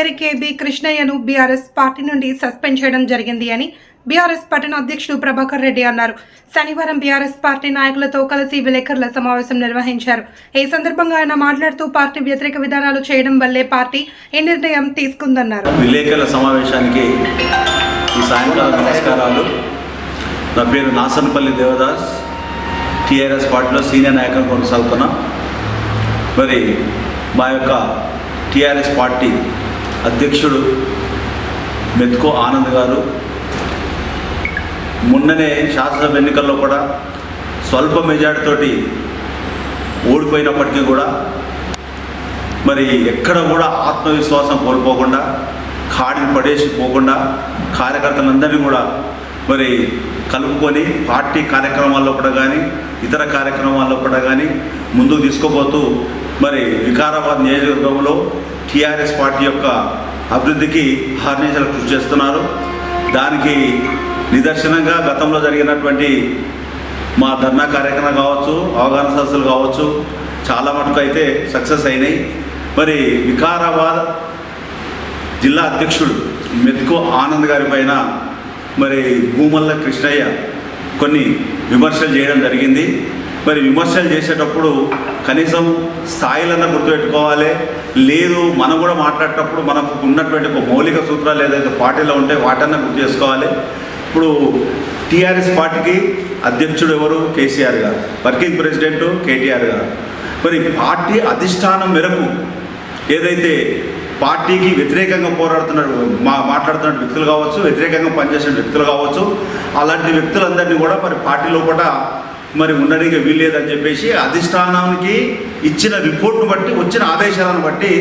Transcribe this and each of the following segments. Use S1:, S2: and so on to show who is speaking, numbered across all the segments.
S1: మేరకేబి కృష్ణయ్యను బీఆర్ఎస్ పార్టీ నుండి సస్పెండ్ చేయడం జరిగింది అని బీఆర్ఎస్ పట్టణ అధ్యక్షుడు ప్రభాకర్ రెడ్డి అన్నారు. శనివారం బీఆర్ఎస్ పార్టీ నాయకులతో కలిసి విలేకరుల సమావేశం నిర్వహించారు. ఈ సందర్భంగా ఆయన మాట్లాడుతూ పార్టీ వ్యతిరేక విధానాలు చేయడం వల్లే పార్టీ ఈ నిర్ణయం తీసుకుందన్నారు.
S2: విలేకరుల సమావేశానికి ఈ సాయంకాలం నమస్కారాలు. నా పేరు నాసనపల్లి దేవదాస్. టీఆర్ఎస్ పార్టీలో సీనియర్ నాయకులు కొనసాగుతున్నా. మరి మా యొక్క టీఆర్ఎస్ పార్టీ అధ్యక్షుడు మెత్కో ఆనంద్ గారు. మొన్ననే శాసనసభ ఎన్నికల్లో కూడా స్వల్ప మెజార్టీతోటి ఓడిపోయినప్పటికీ కూడా మరి ఎక్కడ కూడా ఆత్మవిశ్వాసం కోల్పోకుండా కాడిని పడేసి పోకుండా కార్యకర్తలందరినీ కూడా మరి కలుపుకొని పార్టీ కార్యక్రమాల్లో కూడా కానీ ఇతర కార్యక్రమాల్లో కూడా కానీ ముందుకు తీసుకుపోతూ మరి వికారాబాద్ నియోజకవర్గంలో టీఆర్ఎస్ పార్టీ యొక్క అభివృద్ధికి హార్నేజలు కృషి చేస్తున్నారు. దానికి నిదర్శనంగా గతంలో జరిగినటువంటి మా ధర్నా కార్యక్రమం కావచ్చు అవగాహన సదస్సులు కావచ్చు చాలా మటుకు అయితే సక్సెస్ అయినాయి. మరి వికారాబాద్ జిల్లా అధ్యక్షుడు మెతుకు ఆనంద్ గారి పైన మరి భూమల్ల కృష్ణయ్య కొన్ని విమర్శలు చేయడం జరిగింది. మరి విమర్శలు చేసేటప్పుడు కనీసం స్థాయిలన్నా గుర్తుపెట్టుకోవాలి. లేదు మనం కూడా మాట్లాడేటప్పుడు మనకు ఉన్నటువంటి ఒక మౌలిక సూత్రాలు ఏదైతే పార్టీలో ఉంటే వాటన్నా గుర్తు చేసుకోవాలి. ఇప్పుడు టీఆర్ఎస్ పార్టీకి అధ్యక్షుడు ఎవరు? కేసీఆర్ గారు. వర్కింగ్ ప్రెసిడెంట్ కేటీఆర్ గారు. మరి పార్టీ అధిష్టానం మేరకు ఏదైతే పార్టీకి వ్యతిరేకంగా పోరాడుతున్న మా మాట్లాడుతున్న వ్యక్తులు కావచ్చు వ్యతిరేకంగా పనిచేసిన వ్యక్తులు కావచ్చు అలాంటి వ్యక్తులందరినీ కూడా మరి పార్టీ లోపల మరి ఉండడానికి వీల్లేదని చెప్పేసి అధిష్టానానికి ఇచ్చిన రిపోర్ట్ను బట్టి వచ్చిన ఆదేశాలను బట్టి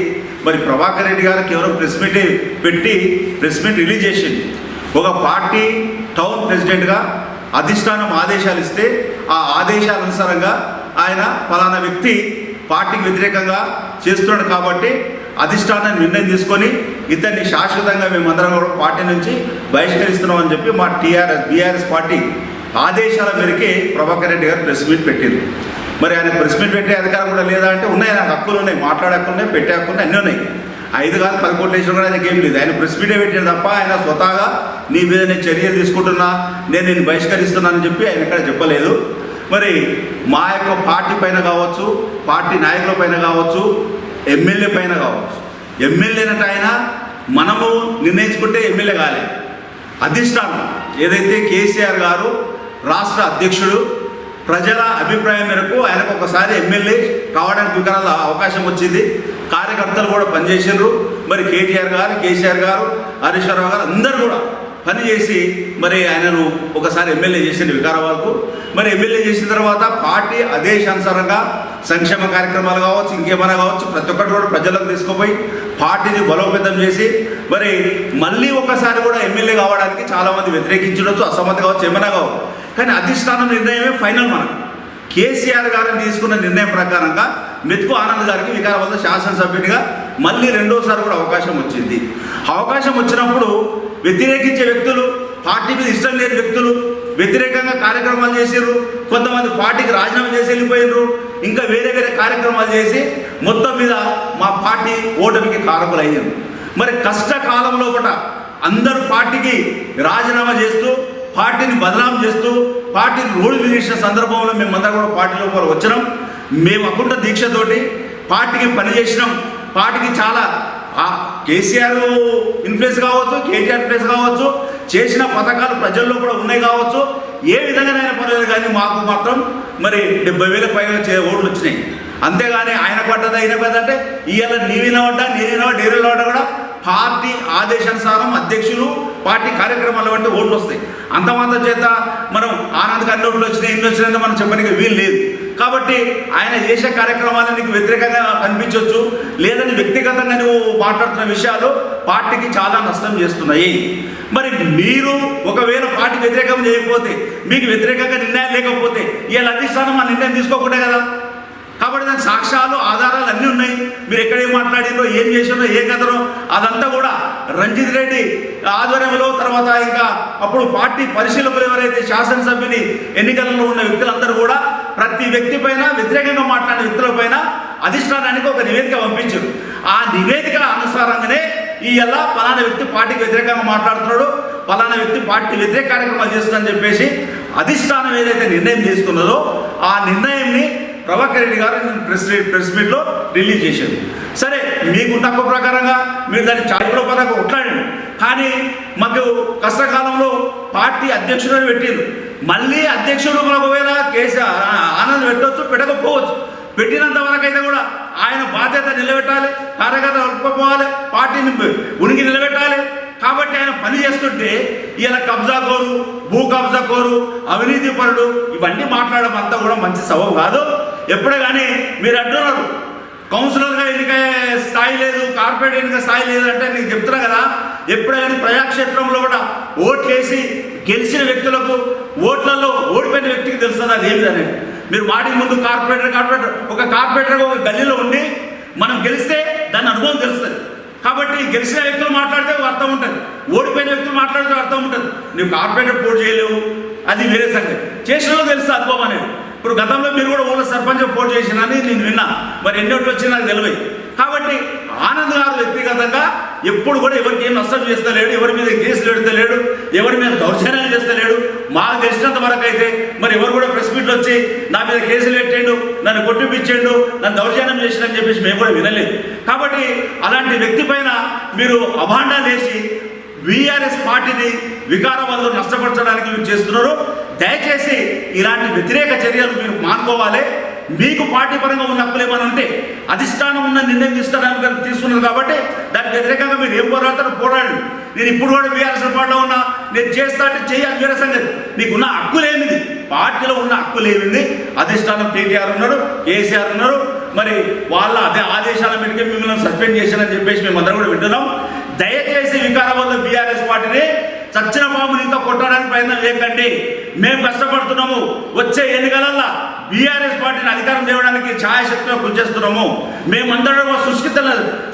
S2: మరి ప్రభాకర్ రెడ్డి గారికి ఎవరో ప్రెస్ మీట్ పెట్టి ప్రెస్ మీట్ రిలీజ్ చేసింది. ఒక పార్టీ టౌన్ ప్రెసిడెంట్గా అధిష్టానం ఆదేశాలు ఇస్తే ఆ ఆదేశాల అనుసారంగా ఆయన ఫలానా వ్యక్తి పార్టీకి వ్యతిరేకంగా చేస్తున్నాడు కాబట్టి అధిష్టానాన్ని నిర్ణయం తీసుకొని ఇతన్ని శాశ్వతంగా మేమందరం కూడా పార్టీ నుంచి బహిష్కరిస్తున్నామని చెప్పి మా టీఆర్ఎస్ బీఆర్ఎస్ పార్టీ ఆదేశాల మేరకే ప్రభాకర్ రెడ్డి గారు ప్రెస్ మీట్ పెట్టారు మరి ఆయన ప్రెస్ మీట్ పెట్టే అధికారం కూడా లేదా అంటే ఉన్నాయి నాకు హక్కులు ఉన్నాయి మాట్లాడే హక్కులు ఉన్నాయి పెట్టే హక్కులు ఉన్నాయి అన్నీ ఉన్నాయి. ఐదు కాదు పది కోట్లు వేసిన కూడా ఆయనకి ఏం లేదు. ఆయన ప్రెస్ మీటే పెట్టాడు తప్ప ఆయన స్వతహాగా నీ మీద నేను చర్యలు తీసుకుంటున్నా నేను నేను బహిష్కరిస్తున్నానని చెప్పి ఆయన ఇక్కడ చెప్పలేదు. మరి మా యొక్క పార్టీ పైన కావచ్చు పార్టీ నాయకుల పైన కావచ్చు ఎమ్మెల్యే పైన కావచ్చు. ఎమ్మెల్యే అంటే ఆయన మనము నిర్ణయించుకుంటే ఎమ్మెల్యే కాలేదు అధిష్టానం ఏదైతే కేసీఆర్ గారు రాష్ట్ర అధ్యక్షుడు ప్రజల అభిప్రాయం మేరకు ఆయనకు ఒకసారి ఎమ్మెల్యే కావడానికి వికరాల అవకాశం వచ్చింది. కార్యకర్తలు కూడా పనిచేసారు మరి కేటీఆర్ గారు కేసీఆర్ గారు హరీశ్వరరావు గారు అందరూ కూడా పనిచేసి మరి ఆయనను ఒకసారి ఎమ్మెల్యే చేసింది వికారాబాద్కు. మరి ఎమ్మెల్యే చేసిన తర్వాత పార్టీ ఆదేశానుసారంగా సంక్షేమ కార్యక్రమాలు కావచ్చు ఇంకేమైనా కావచ్చు ప్రతి ఒక్కటి కూడా ప్రజలకు తీసుకుపోయి పార్టీని బలోపేతం చేసి మరి మళ్ళీ ఒకసారి కూడా ఎమ్మెల్యే కావడానికి చాలామంది వ్యతిరేకించవచ్చు అసమ్మతి కావచ్చు ఏమైనా కావచ్చు. కానీ అధిష్టానం నిర్ణయమే ఫైనల్ మనకు. కేసీఆర్ గారిని తీసుకున్న నిర్ణయం ప్రకారంగా మెతుకు ఆనంద్ గారికి వికారాబాద్ శాసనసభ్యునిగా మళ్ళీ రెండోసారి కూడా అవకాశం వచ్చింది. అవకాశం వచ్చినప్పుడు వ్యతిరేకించే వ్యక్తులు పార్టీ మీద ఇష్టం లేని వ్యక్తులు వ్యతిరేకంగా కార్యక్రమాలు చేసారు కొంతమంది పార్టీకి రాజీనామా చేసి వెళ్ళిపోయారు ఇంకా వేరే వేరే కార్యక్రమాలు చేసి మొత్తం మీద మా పార్టీ ఓటమికి కారకులు అయ్యారు మరి కష్టకాలంలో లోపల అందరూ పార్టీకి రాజీనామా చేస్తూ పార్టీని బదనాం చేస్తూ పార్టీని రోడ్డు విధించిన సందర్భంలో మేమందరం కూడా పార్టీలో కూడా వచ్చినాం. మేము అకుంట దీక్షతోటి పార్టీకి పనిచేసినాం పార్టీకి చాలా కేసీఆర్ ఇన్ఫ్లుయెన్స్ కావచ్చు కేటీఆర్ ఇన్ఫ్లుయెన్స్ కావచ్చు చేసిన పథకాలు ప్రజల్లో కూడా ఉన్నాయి కావచ్చు. ఏ విధంగానైనా పర్లేదు కానీ మాకు మాత్రం మరి డెబ్బై వేల పైగా ఓట్లు వచ్చినాయి. అంతేగాని ఆయన పడ్డదా ఈయన పడ్డంటే ఇవాళ నీ వినవడ్డా నేను వినవా డేరీలో వినవడ్డా కూడా పార్టీ ఆదేశానుసారం అధ్యక్షులు పార్టీ కార్యక్రమాలు బట్టి ఓట్లు వస్తాయి. అంతమాత చేత మనం ఆనంద్ అన్ని ఓట్లు వచ్చినాయి ఇన్ని వచ్చినాయంటే మనం చెప్పడానికి వీలు లేదు. కాబట్టి ఆయన చేసే కార్యక్రమాలు నీకు వ్యతిరేకంగా కనిపించవచ్చు లేదని వ్యక్తిగతంగా నువ్వు మాట్లాడుతున్న విషయాలు పార్టీకి చాలా నష్టం చేస్తున్నాయి. మరి మీరు ఒకవేళ పార్టీ వ్యతిరేకం చేయకపోతే మీకు వ్యతిరేకంగా నిర్ణయం లేకపోతే వీళ్ళ అధిష్టానం ఆ నిర్ణయం తీసుకోకుండా కదా? కాబట్టి దాని సాక్ష్యాలు ఆధారాలు అన్నీ ఉన్నాయి. మీరు ఎక్కడ ఏం మాట్లాడిందో ఏం చేసిందో ఏం కథనో అదంతా కూడా రంజిత్ రెడ్డి ఆధ్వర్యంలో తర్వాత ఇంకా అప్పుడు పార్టీ పరిశీలకులు ఎవరైతే శాసనసభ్యుని ఎన్నికలలో ఉన్న వ్యక్తులందరూ కూడా ప్రతి వ్యక్తి పైన వ్యతిరేకంగా మాట్లాడిన వ్యక్తుల పైన అధిష్టానానికి ఒక నివేదిక పంపించారు. ఆ నివేదిక అనుసారంగానే ఈ ఎలా పలానా వ్యక్తి పార్టీకి వ్యతిరేకంగా మాట్లాడుతున్నాడు పలానా వ్యక్తి పార్టీ వ్యతిరేక కార్యక్రమాలు చేస్తుందని చెప్పేసి అధిష్టానం ఏదైతే నిర్ణయం తీసుకున్నదో ఆ నిర్ణయాన్ని ప్రభాకర్ రెడ్డి గారు ప్రెస్ ప్రెస్ మీట్లో రిలీజ్ చేశారు. సరే మీకు తక్కువ ప్రకారంగా మీరు దాన్ని చాలా పరంగా కొట్లాడండి కానీ మాకు కష్టకాలంలో పార్టీ అధ్యక్షుడు పెట్టారు మళ్ళీ అధ్యక్షుడు ఒకవేళ కేసీఆర్ ఆనంద్ పెట్టవచ్చు పెట్టకపోవచ్చు. పెట్టినంత వరకైతే కూడా ఆయన బాధ్యత నిలబెట్టాలి కార్యకర్త కలుపుకోపోవాలి పార్టీని ఉనికి నిలబెట్టాలి. కాబట్టి ఆయన పని చేస్తుంటే ఇలా కబ్జా కోరు భూ కబ్జా కోరు అవినీతి పరుడు ఇవన్నీ మాట్లాడడం అంతా కూడా మంచి సబబు కాదు. ఎప్పుడే కానీ మీరు అంటున్నారు. కౌన్సిలర్గా ఎన్నిక స్థాయి లేదు కార్పొరేట్ ఎన్నిక స్థాయి లేదు అంటే నేను చెప్తున్నా కదా ఎప్పుడే కానీ ప్రజాక్షేత్రంలో కూడా ఓట్లేసి గెలిచిన వ్యక్తులకు ఓట్లలో ఓడిపోయిన వ్యక్తికి తెలుస్తుంది అది ఏమిటని మీరు వాటి ముందు కార్పొరేటర్ కార్పొరేటర్ ఒక కార్పొరేటర్ ఒక గల్లీలో ఉండి మనం గెలిస్తే దాని అనుభవం తెలుస్తుంది. కాబట్టి గెలిచిన వ్యక్తులు మాట్లాడితే అర్థం ఉంటుంది. ఓడిపోయిన వ్యక్తులు మాట్లాడితే అర్థం ఉంటుంది. నువ్వు కార్పొరేటర్ పోటీ చేయలేవు. అది వేరే సంగతి. చేసిన తెలుస్తుంది అనుభవం అనేది. ఇప్పుడు గతంలో మీరు కూడా ఊళ్ళో సర్పంచ్ పోటీ చేసినని నేను విన్నా. మరి ఎన్ని ఓట్లు వచ్చినా నాకు తెలియదు కాబట్టి ఆనంద్ గారు వ్యక్తిగతంగా ఎప్పుడు కూడా ఎవరికి ఏం నష్టం చేస్తలేడు ఎవరి మీద కేసులు పెడతలేడు ఎవరి మీద దౌర్జన్యాలు చేస్తలేడు. మాకు తెలిసినంత వరకు అయితే మరి ఎవరు కూడా ప్రెస్ మీట్లు వచ్చి నా మీద కేసులు పెట్టిండు నన్ను కొట్టిపించిండు నన్ను దౌర్జన్యం చేసిండని చెప్పేసి మేము కూడా వినలేదు. కాబట్టి అలాంటి వ్యక్తి పైన మీరు అభాండాలు వేసి బీఆర్ఎస్ పార్టీని వికారం వల్ల నష్టపరచడానికి మీరు చేస్తున్నారు. దయచేసి ఇలాంటి వ్యతిరేక చర్యలు మీరు మానుకోవాలి. మీకు పార్టీ పరంగా ఉన్న హక్కులు ఏమైనా ఉంటే అధిష్టానం ఉన్న నిర్ణయం తీసుకోవడానికి తీసుకున్నారు కాబట్టి దానికి వ్యతిరేకంగా మీరు ఏం పోరాడతారో పోరాడండి. నేను ఇప్పుడు కూడా బీఆర్ఎస్ పార్టీలో ఉన్నా నేను చేస్తా అంటే చేయాలి వేరే సంగతి. నీకున్న హక్కులేమిది పార్టీలో ఉన్న హక్కులేమిది అధిష్టానం కేటీఆర్ ఉన్నారు కేసీఆర్ ఉన్నారు. మరి వాళ్ళ అదే ఆదేశాల మీదకే మిమ్మల్ని సస్పెండ్ చేశారని చెప్పేసి మేము అందరం కూడా వింటున్నాం. దయచేసి వికారం వల్ల బీఆర్ఎస్ పార్టీని చచ్చిన బాబుని ఇంకా కొట్టడానికి ప్రయత్నం చేయకండి. మేము కష్టపడుతున్నాము. వచ్చే ఎన్నికలల్లా బీఆర్ఎస్ పార్టీని అధికారం చేయడానికి ఛాయాశక్తిగా కృషి చేస్తున్నాము. మేమందరం సుశిక్తుల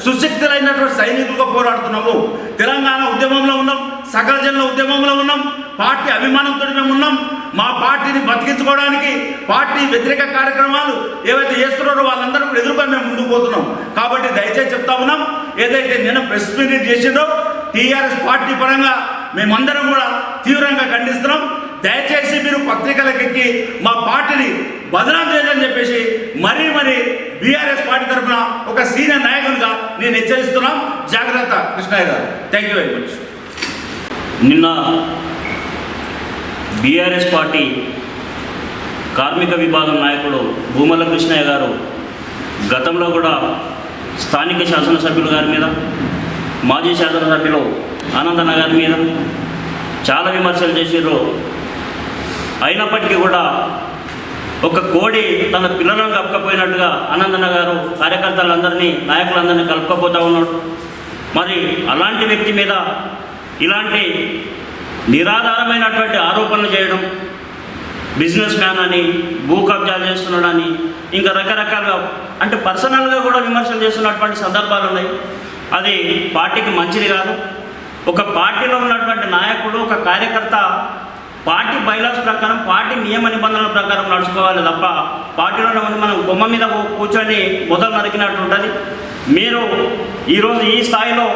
S2: సుశక్తులైనటువంటి సైనికులుగా పోరాడుతున్నాము. తెలంగాణ ఉద్యమంలో ఉన్నాం. సకల జనుల ఉద్యమంలో ఉన్నాం. పార్టీ అభిమానంతో మేము ఉన్నాం. మా పార్టీని బతికించుకోవడానికి పార్టీ వ్యతిరేక కార్యక్రమాలు ఏవైతే చేస్తున్నారో వాళ్ళందరూ ఎదుర్కొని మేము ముందుకు పోతున్నాం. కాబట్టి దయచేసి చెప్తా ఉన్నాం. ఏదైతే నేను ప్రెస్ మీట్ చేసిందో టీఆర్ఎస్ పార్టీ పరంగా మేమందరం కూడా తీవ్రంగా ఖండిస్తున్నాం. దయచేసి మీరు పత్రికలకు ఎక్కి మా పార్టీని బదనాం చేయదని చెప్పేసి మరీ మరీ బీఆర్ఎస్ పార్టీ తరఫున ఒక సీనియర్ నాయకునిగా నేను హెచ్చరిస్తున్నాం. జాగ్రత్త కృష్ణయ్య గారు. థ్యాంక్ యూ వెరీ మచ్
S3: నిన్న బీఆర్ఎస్ పార్టీ కార్మిక విభాగం నాయకుడు భూమల కృష్ణయ్య గారు గతంలో కూడా స్థానిక శాసనసభ్యులు గారి మీద మాజీ శాసనసభ్యులు ఆనందనగర్ మీద చాలా విమర్శలు చేసిర్రు. అయినప్పటికీ కూడా ఒక కోడి తన పిల్లలను కప్పకపోయినట్టుగా ఆనందన్న గారు కార్యకర్తలందరినీ నాయకులందరినీ కలుపుకపోతూ ఉన్నాడు. మరి అలాంటి వ్యక్తి మీద ఇలాంటి నిరాధారమైనటువంటి ఆరోపణలు చేయడం బిజినెస్ మ్యాన్ అని భూ కబ్జాలు చేస్తున్నాడని ఇంకా రకరకాలుగా అంటే పర్సనల్గా కూడా విమర్శలు చేస్తున్నటువంటి సందర్భాలు ఉన్నాయి అది పార్టీకి మంచిది కాదు. ఒక పార్టీలో ఉన్నటువంటి నాయకుడు ఒక కార్యకర్త పార్టీ బైలాస్ ప్రకారం పార్టీ నియమ నిబంధనల ప్రకారం నడుచుకోవాలి తప్ప పార్టీలోనే ఉండి మనం గుమ్మ మీద కూర్చొని మొదలు నరికినట్టు ఉంటుంది. మీరు ఈరోజు ఈ స్థాయిలో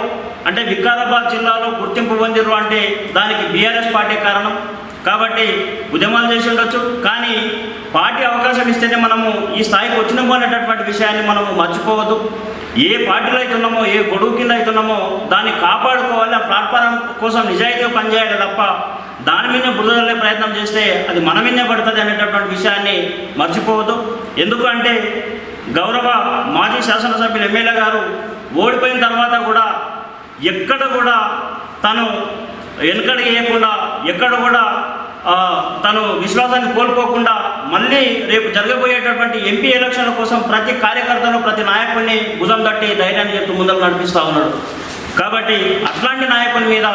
S3: అంటే వికారాబాద్ జిల్లాలో గుర్తింపు పొందిరు అంటే దానికి బీఆర్ఎస్ పార్టీ కారణం. కాబట్టి ఉద్యమాలు చేసి ఉండొచ్చు కానీ పార్టీ అవకాశం ఇస్తేనే మనము ఈ స్థాయికి వచ్చినాము అనేటటువంటి విషయాన్ని మనము మర్చిపోవద్దు. ఏ పార్టీలో అవుతున్నామో ఏ గొడుగు కింద అవుతున్నామో దాన్ని కాపాడుకోవాలి ఆ ప్లాట్ఫారం కోసం నిజాయితీగా పనిచేయాలి తప్ప దాని మీద బురదలే ప్రయత్నం చేస్తే అది మన మీదే పడుతుంది అనేటటువంటి విషయాన్ని మర్చిపోవద్దు. ఎందుకంటే గౌరవ మాజీ శాసనసభ్యులు ఎమ్మెల్యే గారు ఓడిపోయిన తర్వాత కూడా ఎక్కడ కూడా తను వెనుకడికి వేయకుండా ఎక్కడ కూడా తను విశ్వాసాన్ని కోల్పోకుండా మళ్ళీ రేపు జరగబోయేటటువంటి ఎంపీ ఎలక్షన్ల కోసం ప్రతి కార్యకర్తను ప్రతి నాయకుడిని భుజం తట్టి ధైర్యాన్ని చెప్తూ ముందరకు నడిపిస్తూ ఉన్నాడు. కాబట్టి అట్లాంటి నాయకుని మీద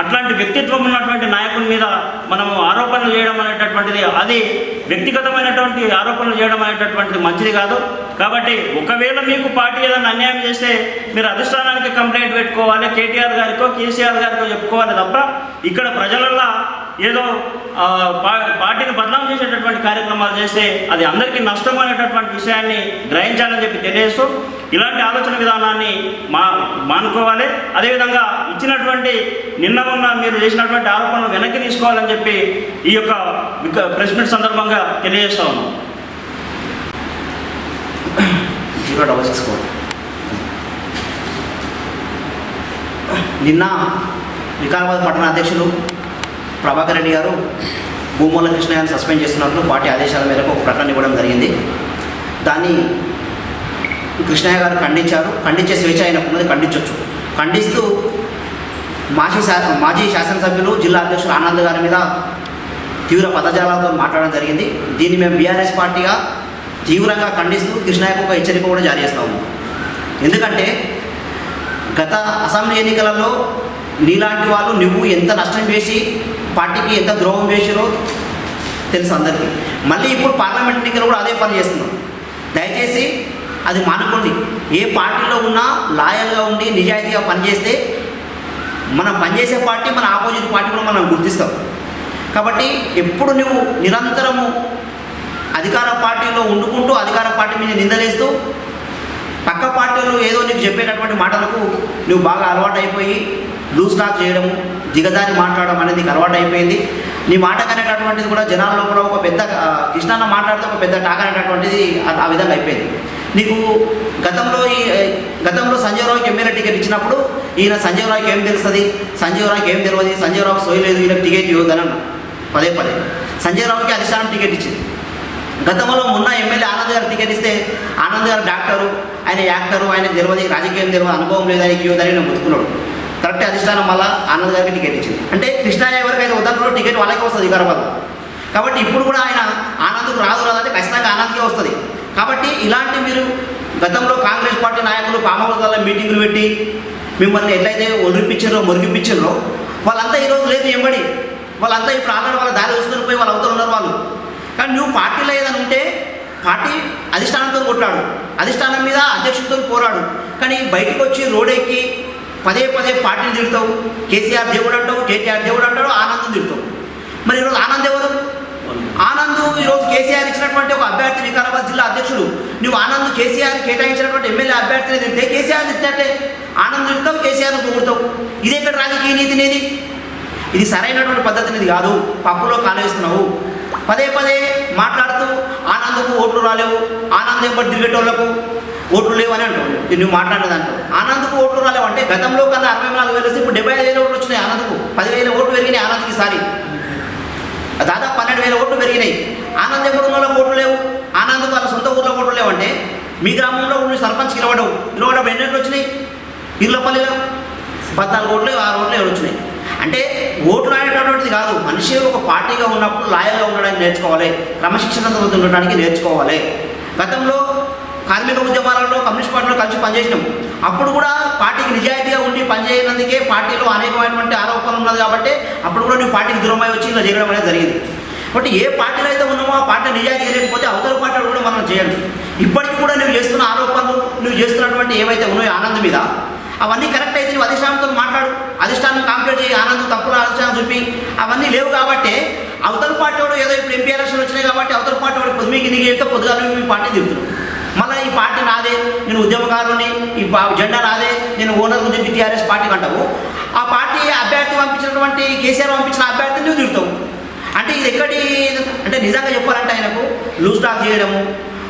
S3: అట్లాంటి వ్యక్తిత్వం ఉన్నటువంటి నాయకుని మీద మనము ఆరోపణలు చేయడం అనేటటువంటిది అది వ్యక్తిగతమైనటువంటి ఆరోపణలు చేయడం అనేటటువంటిది మంచిది కాదు. కాబట్టి ఒకవేళ మీకు పార్టీ ఏదైనా అన్యాయం చేస్తే మీరు అధిష్టానానికి కంప్లైంట్ పెట్టుకోవాలి కేటీఆర్ గారికో కేసీఆర్ గారికో చెప్పుకోవాలి తప్ప ఇక్కడ ప్రజలలో ఏదో పార్టీని బదనాం చేసేటటువంటి కార్యక్రమాలు చేస్తే అది అందరికీ నష్టం అనేటటువంటి విషయాన్ని గ్రహించాలని చెప్పి తెలియజేస్తూ ఇలాంటి ఆలోచన విధానాన్ని మా మానుకోవాలి. అదేవిధంగా ఇచ్చినటువంటి నిన్న ఉన్న మీరు చేసినటువంటి ఆరోపణలు వెనక్కి తీసుకోవాలని చెప్పి ఈ యొక్క ప్రెస్ మీట్ సందర్భంగా తెలియజేస్తా ఉన్నాం.
S4: జీరో డబల్ సిక్స్ ఫోర్ నిన్న వికారాబాద్ పట్టణ అధ్యక్షులు ప్రభాకర్ రెడ్డి గారు భూమూల కృష్ణ గారిని సస్పెండ్ చేస్తున్నట్లు పార్టీ ఆదేశాల మేరకు ఒక ప్రకటన ఇవ్వడం జరిగింది. దాన్ని కృష్ణయ్య గారు ఖండించారు. ఖండించే స్వేచ్ఛ ఆయనకు ఉన్నది ఖండించవచ్చు ఖండిస్తూ మాజీ శా మాజీ శాసనసభ్యులు జిల్లా అధ్యక్షులు ఆనంద్ గారి మీద తీవ్ర పదజాలాలతో మాట్లాడడం జరిగింది. దీన్ని మేము బీఆర్ఎస్ పార్టీగా తీవ్రంగా ఖండిస్తూ కృష్ణయ్యకు ఒక హెచ్చరిక కూడా జారీ చేస్తాము ఎందుకంటే గత అసెంబ్లీ ఎన్నికలలో నీలాంటి వాళ్ళు నువ్వు ఎంత నష్టం చేసి పార్టీకి ఎంత ద్రోహం చేసిరో తెలుసు అందరికీ. మళ్ళీ ఇప్పుడు పార్లమెంట్ ఎన్నికలు కూడా అదే పని చేస్తున్నాం దయచేసి అది మానుకోండి. ఏ పార్టీలో ఉన్నా లాయల్గా ఉండి నిజాయితీగా పనిచేస్తే మనం పనిచేసే పార్టీ మన ఆపోజిట్ పార్టీ కూడా మనం గుర్తిస్తాం. కాబట్టి ఎప్పుడు నువ్వు నిరంతరము అధికార పార్టీలో ఉండుకుంటూ అధికార పార్టీ మీద నిందలేస్తూ పక్క పార్టీలు ఏదో నీకు చెప్పేటటువంటి మాటలకు నువ్వు బాగా అలవాటు అయిపోయి లూజ్ టాక్ చేయడము దిగజారి మాట్లాడడం అనేది నీకు అలవాటు అయిపోయింది నీ మాట కనేటటువంటిది కూడా జనాల కూడా ఒక పెద్ద ఆ, కృష్ణన్న మాట్లాడితే ఒక పెద్ద టాక్ అనేటటువంటిది ఆ- విధంగా అయిపోయింది. నీకు గతంలో ఈ గతంలో సంజయ్ రావుకి ఎమ్మెల్యే టికెట్ ఇచ్చినప్పుడు ఈయన సంజయ్ రావుకి ఏం తెలుస్తుంది? సంజయ్ రావుకి ఏం తెలియదు సంజయ్ రావుకి సోయలేదు ఈయన టికెట్ ఇవ్వదని అన్న. పదే పదే. సంజయ్ రావుకి అధిష్టానం టికెట్ ఇచ్చింది. గతంలో మొన్న ఎమ్మెల్యే ఆనంద్ గారు టికెట్ ఇస్తే ఆనంద్ గారు డాక్టరు ఆయన యాక్టరు ఆయన తెలియదు రాజకీయం తెలియదు అనుభవం లేదు ఆయనకి ఇవ్వదని నేను ముతుకున్నాడు కరెక్ట్ అధిష్టానం మళ్ళా ఆనంద్ గారికి టికెట్ ఇచ్చింది. అంటే కృష్ణయ్య ఎవరికైతే ఉదాహరణలో టికెట్ వాళ్ళకే వస్తుంది వికారాబాద్ కాబట్టి ఇప్పుడు కూడా ఆయన ఆనంద్కు రాదు రాదంటే ఖచ్చితంగా ఆనంద్కే వస్తుంది. కాబట్టి ఇలాంటి మీరు గతంలో కాంగ్రెస్ పార్టీ నాయకులు ఫామ్ హౌస్లలో మీటింగులు పెట్టి మిమ్మల్ని ఎట్లయితే ఒరిపించారో మురిగిపించారో వాళ్ళంతా ఈరోజు లేదు ఎంబడి వాళ్ళంతా ఇప్పుడు ఆల్రెడీ వాళ్ళ దారి చూసుకొని పోయి వాళ్ళు అవతల ఉన్నారు వాళ్ళు. కానీ నువ్వు పార్టీలో ఏదైనా ఉంటే పార్టీ అధిష్టానంతో కొట్లాడు. అధిష్టానం మీద అధ్యక్షుడితో పోరాడు. కానీ బయటకు వచ్చి రోడ్ ఎక్కి పదే పదే పార్టీలు తిడతావు కేసీఆర్ దేవుడు అంటావు కేటీఆర్ దేవుడు అంటాడు ఆనందం తిడతావు. మరి ఈరోజు ఆనంద్ ఎవరు? ఆనంద్ ఈరోజు కేసీఆర్ ఇచ్చినటువంటి ఒక అభ్యర్థి వికారాబాద్ జిల్లా అధ్యక్షుడు. నువ్వు ఆనంద్ కేసీఆర్ కేటాయించినటువంటి ఎమ్మెల్యే అభ్యర్థిని తింటే కేసీఆర్ తిట్టినట్టే. ఆనంద్ తిడతావు కేసీఆర్ పొగుడతావు. ఇది ఎక్కడ రాజకీయ నీతి అనేది ఇది సరైనటువంటి పద్ధతి అనేది కాదు. పప్పులో కాలేస్తున్నావు. పదే పదే మాట్లాడుతూ ఆనందకు ఓట్లు రాలేవు. ఆనంద్ ఎంబడి తిరిగేటోళ్ళకు ఓట్లు లేవని అని అంటావు నువ్వు మాట్లాడేది ఆనంద్కు ఆనందకు ఓట్లు రాలేవంటే గతంలో కన్నా అరవై నాలుగు వేలు వస్తే ఇప్పుడు డెబ్బై ఐదు వేల ఓట్లు వచ్చినాయి ఆనందకు. పదివేల ఓట్లు పెరిగినాయి ఆనంద్కి ఈసారి. దాదాపు పన్నెండు వేల ఓట్లు పెరిగినాయి. ఆనంద్ ఎప్పుడు ఓట్లు లేవు. ఆనంద్ వాళ్ళ సొంత ఊర్లో ఓట్లు లేవంటే మీ గ్రామంలో ఉన్న సర్పంచ్ నిలబడవు. నిలబడవు ఎన్ని ఓట్లు వచ్చినాయి? ఇర్లపల్లిలో పద్నాలుగు ఓట్లు ఆరు ఓట్లు ఏడు వచ్చినాయి. అంటే ఓట్లు అనేటటువంటిది కాదు. మనిషి ఒక పార్టీగా ఉన్నప్పుడు లాయల్గా ఉండడానికి నేర్చుకోవాలి. క్రమశిక్షణతో ఉండడానికి నేర్చుకోవాలి. గతంలో కార్మిక ఉద్యమాలలో కమ్యూనిస్ట్ పార్టీలో కలిసి పనిచేసినాము అప్పుడు కూడా పార్టీకి నిజాయితీగా ఉండి పనిచేయనందుకే పార్టీలో అనేకమైనటువంటి ఆరోపణలు ఉన్నది కాబట్టి అప్పుడు కూడా నువ్వు పార్టీకి దూరమై వచ్చి ఇలా చేయడం అనేది జరిగింది. కాబట్టి ఏ పార్టీలో అయితే ఉన్నామో ఆ పార్టీ నిజాయితీ లేకపోతే అవతల పార్టీ కూడా మనం చేయాలి ఇప్పటికి కూడా నువ్వు చేస్తున్న ఆరోపణలు నువ్వు చేస్తున్నటువంటి ఏవైతే ఉన్నాయో ఆనంద్ మీద అవన్నీ కరెక్ట్ అయితే నువ్వు అధిష్టానంతో మాట్లాడు. అధిష్టానం కాంప్లీట్ చేయి ఆనందం తప్పులు అధిష్టానం చూపి అవన్నీ లేవు కాబట్టి అవతల పార్టీ వాడు ఏదో ఇప్పుడు ఎంపీ ఎలక్షన్ వచ్చినాయి కాబట్టి అవతల పార్టీ వాడు పొద్దుమీకి నీకు చెప్తే పొద్దుగా నువ్వు పార్టీ తిరుగుతున్నావు. మళ్ళీ ఈ పార్టీ నాదే నేను ఉద్యమకారుని ఈ జెండా నాదే నేను ఓనర్ గురించి టీఆర్ఎస్ పార్టీ అంటావు ఆ పార్టీ అభ్యర్థి పంపించినటువంటి కేసీఆర్ పంపించిన అభ్యర్థిని నువ్వు తిడతావు. అంటే ఇది ఎక్కడి అంటే నిజంగా చెప్పాలంటే ఆయనకు లూజ్ టాక్ చేయడము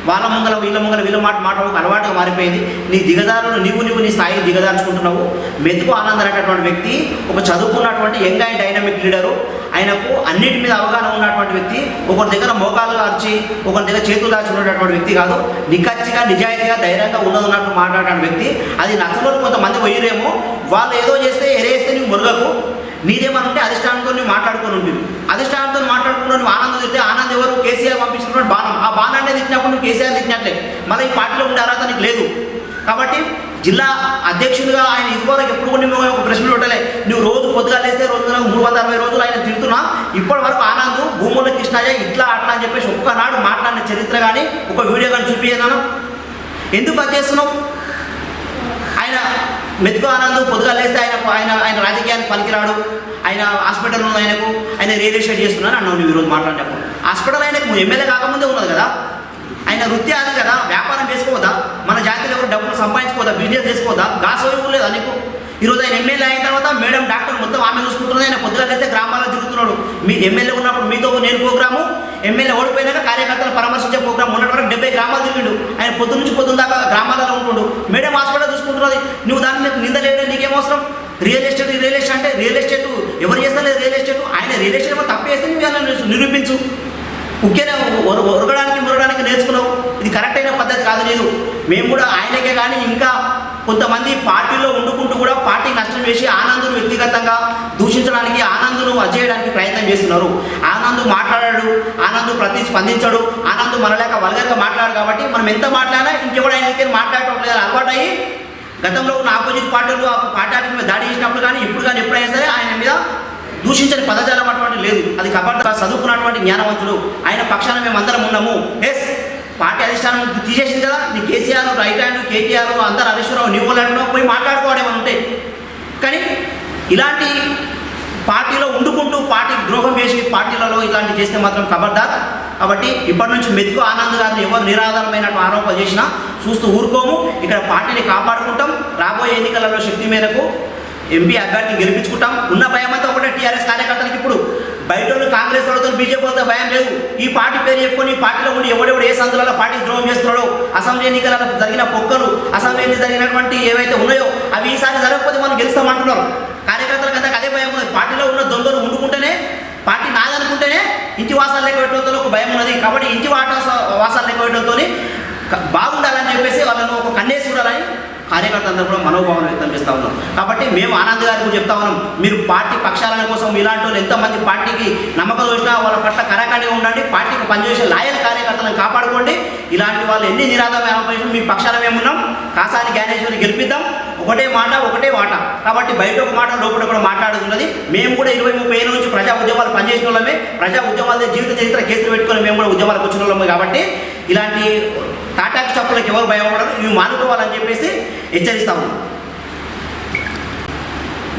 S4: వాళ్ళ ముంగల వీళ్ళ ముంగల వీళ్ళ మాట మాట ఒక అలవాటుగా మారిపోయింది. నీ దిగదారులు నీవు నీవు నీ స్థాయికి దిగదార్చుకుంటున్నావు మెతుకు ఆనంద్ అనేటటువంటి వ్యక్తి ఒక చదువుకున్నటువంటి యంగ్ అండ్ డైనమిక్ లీడరు. ఆయనకు అన్నిటి మీద అవగాహన ఉన్నటువంటి వ్యక్తి ఒకరి దగ్గర మోకాలు అర్చి ఒకరి దగ్గర చేతులు దాచి ఉన్నటువంటి వ్యక్తి కాదు. నిఖచ్చిగా నిజాయితీగా ధైర్యంగా ఉన్నది ఉన్నట్టు మాట్లాడే వ్యక్తి. అది నచ్చలో కొంతమంది పోయిరేమో వాళ్ళు ఏదో చేస్తే ఎరేస్తే నువ్వు మురగకు. నీదేమనుంటే అధిష్టానంతో నువ్వు మాట్లాడుకొని ఉంటుంది అధిష్టానంతో మాట్లాడుకుంటూ నువ్వు ఆనందం తింటే ఆనంద్ ఎవరు కేసీఆర్ పంపించినటువంటి బాణం. ఆ బాణాన్ని తిట్టినప్పుడు నువ్వు కేసీఆర్ తిట్టినట్లే. మళ్ళీ ఈ పార్టీలో ఉండే అర్హత నీకు లేదు. కాబట్టి జిల్లా అధ్యక్షుడిగా ఆయన ఇదివరకు ఎప్పుడు కూడా నువ్వు ఒక ప్రశ్నలు పెట్టలే. నువ్వు రోజు పొద్దుగా లేస్తే రోజు మూడు వందల అరవై రోజులు ఆయన తింటున్నా ఇప్పటి వరకు ఆనంద్ భూముల కృష్ణయ్య ఇట్లా అట్లా అని చెప్పేసి ఒక్కనాడు మాట్లాడిన చరిత్ర కానీ ఒక వీడియో కానీ చూపించాను ఎందుకు అది చేస్తున్నావు? ఆయన మెతుకు ఆనందం పొద్దుగా లేస్తే ఆయన ఆయన ఆయన రాజకీయానికి పనికిరాడు. ఆయన హాస్పిటల్ ఉంది ఆయనకు. ఆయన రియల్ ఎస్టేట్ చేస్తున్నాను అన్నావు నువ్వు ఈరోజు మాట్లాడినప్పుడు. హాస్పిటల్ ఆయనకు ఎమ్మెల్యే కాకముందే ఉన్నది కదా? ఆయన వృత్తి అది కదా? వ్యాపారం చేసుకోవద్దా? మన జాతి ఎవరు డబ్బులు సంపాదించుకోదా బిజినెస్ చేసుకోదా? గాస్ లేదా నీకు. ఈరోజు ఆయన ఎమ్మెల్యే అయిన తర్వాత మేడం డాక్టర్ మొత్తం ఆమె చూసుకుంటుంది ఆయన పొద్దుగా లేస్తే గ్రామాల్లో తిరుగుతున్నాడు. మీ ఎమ్మెల్యే ఉన్నప్పుడు మీతో నేను ప్రోగ్రాము. ఎమ్మెల్యే ఓడిపోయినాక కార్యకర్తలు పరామర్శించే ప్రోగ్రామ్. మొన్నటి వరకు డెబ్బై గ్రామాలు తిరిగిండు. ఆయన పొద్దు నుంచి పొద్దున్న దాకా గ్రామాలలో ఉంటుండు. మేడం హాస్పిటల్ చూసుకుంటున్నది. నువ్వు దాని మీద నింద లేదు నీకేం అవసరం? రియల్ ఎస్టేట్ రియల్ ఎస్టేట్ అంటే రియల్ ఎస్టేట్ ఎవరు చేస్తలేదు రియల్ ఎస్టేట్? ఆయన రియల్ ఎస్టేట్ తప్పేస్తే నువ్వు నిరూపించు. ముఖ్యంగా ఉరగడానికి మురగడానికి నేర్చుకున్నావు. కరెక్ట్ అయిన పద్ధతి కాదు లేదు మేము కూడా ఆయనకే కానీ ఇంకా కొంతమంది పార్టీలో ఉండుకుంటూ కూడా పార్టీ నష్టం చేసి ఆనందును వ్యక్తిగతంగా దూషించడానికి ఆనందును అజేయడానికి ప్రయత్నం చేస్తున్నారు. ఆనంద్ మాట్లాడాడు ఆనంద్ ప్రతి స్పందించాడు ఆనంద్ మనలేక వల్గర్గా మాట్లాడు కాబట్టి మనం ఎంత మాట్లాడినా ఇంకెవడు ఆయన మాట్లాడటం లేదు. అలవాటు అయ్యి గతంలో ఉన్న ఆపోజిట్ పార్టీలు ఆ పార్టీ మీద దాడి చేసినప్పుడు కానీ ఇప్పుడు కానీ ఎప్పుడైనా సరే ఆయన మీద దూషించని పదజాలం అటువంటి లేదు. అది కాబట్టి చదువుకున్నటువంటి జ్ఞానవంతుడు ఆయన పక్షాన మేము అందరం ఉన్నాము. ఎస్ పార్టీ అధిష్టానం తీసేసింది కదా? నీ కేసీఆర్ రైట్ హ్యాండ్ కేటీఆర్ అందరు హరీశ్వరరావు నీవు అంటున్నావు పోయి మాట్లాడుకోవడం ఏమైనా ఉంటే. కానీ ఇలాంటి పార్టీలో ఉండుకుంటూ పార్టీ ద్రోహం చేసి పార్టీలలో ఇలాంటి చేస్తే మాత్రం ఖబర్దార్ కాబట్టి ఇప్పటి నుంచి మెతుకు ఆనంద్ గారిని ఎవరు నిరాధారమైన ఆరోపణ చేసినా చూస్తూ ఊరుకోము. ఇక్కడ పార్టీని కాపాడుకుంటాం. రాబోయే ఎన్నికలలో శక్తి మేరకు ఎంపీ అభ్యర్థిని గెలిపించుకుంటాం. ఉన్న భయమంతా ఒకటే టీఆర్ఎస్ కార్యకర్తలకు ఇప్పుడు. బయట వాళ్ళు కాంగ్రెస్ వాళ్ళతో బీజేపీ వాళ్ళతో భయం లేదు. ఈ పార్టీ పేరు చెప్పుకొని పార్టీలో ఉండి ఎవడెవడు ఏ సందులలో పార్టీ ద్రోహం చేస్తున్నాడో అసెంబ్లీ ఎన్నికల జరిగిన పొక్కలు అసెంబ్లీ జరిగినటువంటి ఏవైతే ఉన్నాయో అవి ఈసారి జరగకపోతే మనం గెలుస్తామంటున్నారు కార్యకర్తలకు అంతా అదే భయం ఉన్నది. పార్టీలో ఉన్న దొంగలు ఉండుకుంటేనే పార్టీ నాదనుకుంటేనే ఇంటి వాసాలు లేకపోవడంతో ఒక భయం ఉన్నది. కాబట్టి ఇంటి వాట వాసాలు లేకపోవడంతో బాగుండాలని చెప్పేసి వాళ్ళను ఒక కన్నేసి చూడాలని కార్యకర్త అందరూ కూడా మనోభావం వ్యక్తం చేస్తూ ఉన్నాం. కాబట్టి మేము ఆనంద్ గారికి చెప్తా ఉన్నాం. మీరు పార్టీ పక్షాల కోసం ఇలాంటి వాళ్ళు ఎంతమంది పార్టీకి నమ్మకం చూసినా వాళ్ళ పట్ల కరాకాడిగా ఉండండి పార్టీకి పనిచేసే లాయల్ కార్యకర్తలను కాపాడుకోండి. ఇలాంటి వాళ్ళు ఎన్ని నిరాధారమైన మీ పక్షాల మేము ఉన్నాం. కాసాని జ్ఞానేశ్వరిని గెలిపిద్దాం. ఒకటే మాట ఒకటే మాట కాబట్టి బయట ఒక మాట లోపల కూడా మాట్లాడుతున్నది మేము కూడా ఇరవై ముప్పై ఏళ్ళ నుంచి ప్రజా ఉద్యమాలు పనిచేసిన వాళ్ళమే ప్రజా ఉద్యమాల జీవిత చరిత్ర కేసులు పెట్టుకొని మేము కూడా ఉద్యమాలకు వచ్చిన వాళ్ళమే కాబట్టి ఇలాంటి తాటాకు చప్పులకు ఎవరు భయపడరు. ఇవి మానుకోవాలని చెప్పేసి హెచ్చరిస్తాము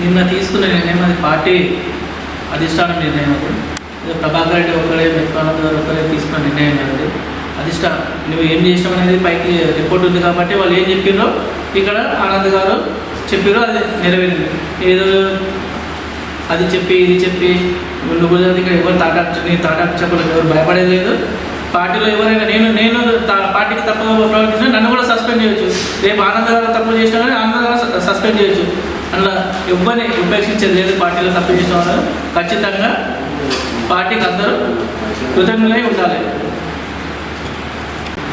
S5: నిన్న తీసుకున్న నిర్ణయం అది పార్టీ అధిష్టానం నిర్ణయం అది. ప్రభాకర్ రెడ్డి ఒకరే మెత్తానంద గారు ఒకరే తీసుకున్న నిర్ణయం అది అధిష్టానం నువ్వు ఏం చేసినావు అనేది పైకి రిపోర్ట్ ఉంది కాబట్టి వాళ్ళు ఏం చెప్పిండ్రో ఇక్కడ ఆనంద్ గారు చెప్పారు అది నెరవేరింది. ఏదో అది చెప్పి ఇది చెప్పి నువ్వు కూడా ఇక్కడ ఎవరు తాటాకు నీ తాటాకు ఎవరు భయపడేది లేదు. పార్టీలో ఎవరైనా నేను నేను పార్టీకి తప్పుగా ప్రవర్తించినా నన్ను కూడా సస్పెండ్ చేయొచ్చు. రేపు ఆనంద్ గారు తప్పు చేసినా కానీ ఆనంద్ గారు సస్పెండ్ చేయొచ్చు. అందులో ఎవరిని ఉపేక్షించేది లేదు పార్టీలో తప్పు చేసిన వాళ్ళు. ఖచ్చితంగా పార్టీకి అందరూ కృతజ్ఞులై ఉండాలి.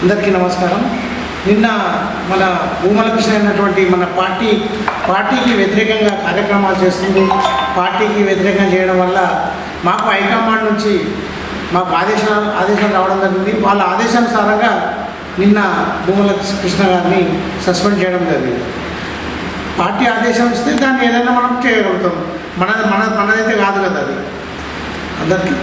S6: అందరికీ నమస్కారం. నిన్న మన భూమలకృష్ణ అయినటువంటి మన పార్టీ పార్టీకి వ్యతిరేకంగా కార్యక్రమాలు చేస్తుంది పార్టీకి వ్యతిరేకంగా చేయడం వల్ల మాకు హైకమాండ్ నుంచి మాకు ఆదేశాలు ఆదేశాలు రావడం జరిగింది. వాళ్ళ ఆదేశానుసారంగా నిన్న భూమల కృష్ణ గారిని సస్పెండ్ చేయడం జరిగింది. పార్టీ ఆదేశం ఇస్తే దాన్ని ఏదైనా మనం చేయగలుగుతాం. మన మన మనదైతే కాదు కదా అది. అందరికీ